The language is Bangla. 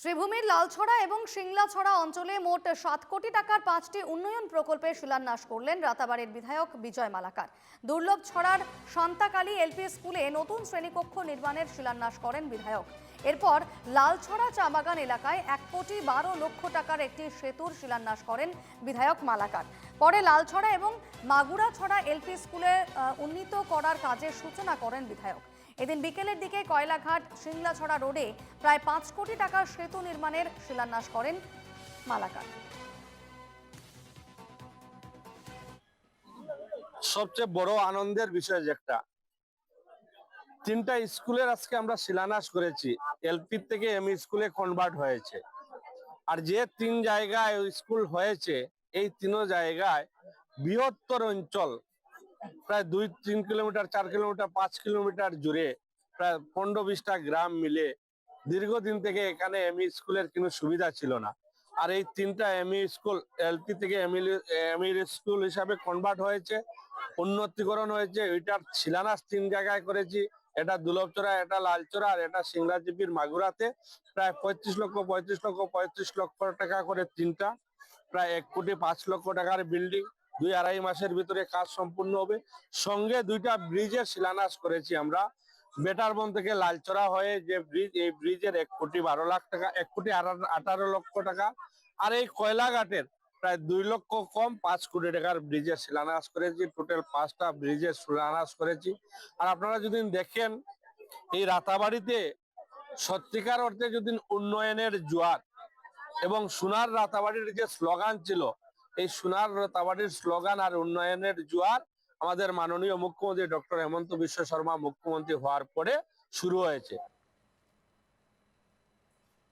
শ্রীভূমির লালছড়া এবং সিংলাছড়া অঞ্চলে মোট সাত কোটি টাকার পাঁচটি উন্নয়ন প্রকল্পের শিলান্যাস করলেন রাতাবাড়ির বিধায়ক বিজয় মালাকার। দুর্লভ ছড়ার শান্তাকালী এলপি স্কুলে নতুন শ্রেণীকক্ষ নির্মাণের শিলান্যাস করেন বিধায়ক। এরপর লালছড়া চা বাগান এলাকায় এক কোটি বারো লক্ষ টাকার একটি সেতুর শিলান্যাস করেন বিধায়ক মালাকার। পরে লালছড়া এবং মাগুরাছড়া এলপি স্কুলে উন্নীত করার কাজের সূচনা করেন বিধায়ক। এদিন বিকেলের দিকে কয়লাঘাট সিংলাছড়া রোডে প্রায় পাঁচ কোটি টাকার সেতু নির্মাণের শিলান্যাস করেন মালাকার। সবচেয়ে বড় আনন্দের বিষয় একটা তিনটা স্কুলের আজকে আমরা শিলান্যাস করেছি। এলপি থেকে এম স্কুলে কনভার্ট হয়েছে। আর যে তিন জায়গায় স্কুল হয়েছে, এই তিনও জায়গায় বৃহত্তর অঞ্চল প্রায় দুই, তিন কিলোমিটার, চার কিলোমিটার, পাঁচ কিলোমিটার জুড়ে প্রায় পনেরো বিশটা গ্রাম মিলে দীর্ঘদিন থেকে এখানে এমই স্কুলের কোনো সুবিধা ছিল না। আর এই তিনটা এমই স্কুল এলপি থেকে এমই স্কুল হিসাবে কনভার্ট হয়েছে, উন্নতিকরণ হয়েছে ওইটার শিলান্যাস তিন জায়গায় করেছি। এটা দুলভচড়া এটা লালচড়া, আর এটা সিংরাজিপির মাগুরাতে প্রায় পঁয়ত্রিশ লক্ষ পঁয়ত্রিশ লক্ষ পঁয়ত্রিশ লক্ষ টাকা করে তিনটা, প্রায় এক কোটি পাঁচ লক্ষ টাকার বিল্ডিং দুই আড়াই মাসের ভিতরে কাজ সম্পূর্ণ হবে। সঙ্গে দুইটা ব্রিজের শিলান্যাস করেছি আমরা। বেটারবন থেকে লালচড়া হয়ে যে ব্রিজ, এই ব্রিজের এক কোটি বারো লাখ টাকা, এক কোটি আঠারো- লক্ষ টাকা। আর এই কয়লাঘাটের প্রায় দুই লক্ষ কম, পাঁচ কোটি টাকার ব্রিজের শিলান্যাস করেছি। টোটাল পাঁচটা ব্রিজের শিলান্যাস করেছি। আর আপনারা যদি দেখেন, এই রাতাবাড়িতে সত্যিকার অর্থে যদি উন্নয়নের জোয়ার এবং সোনার রাতাবাড়ির যে স্লোগান ছিল এই সোনার তাবাড়ির স্লোগান আর উন্নয়নের জোয়ার আমাদের মাননীয় মুখ্যমন্ত্রী ডক্টর হেমন্ত বিশ্ব শর্মা মুখ্যমন্ত্রী হওয়ার পরে শুরু হয়েছে।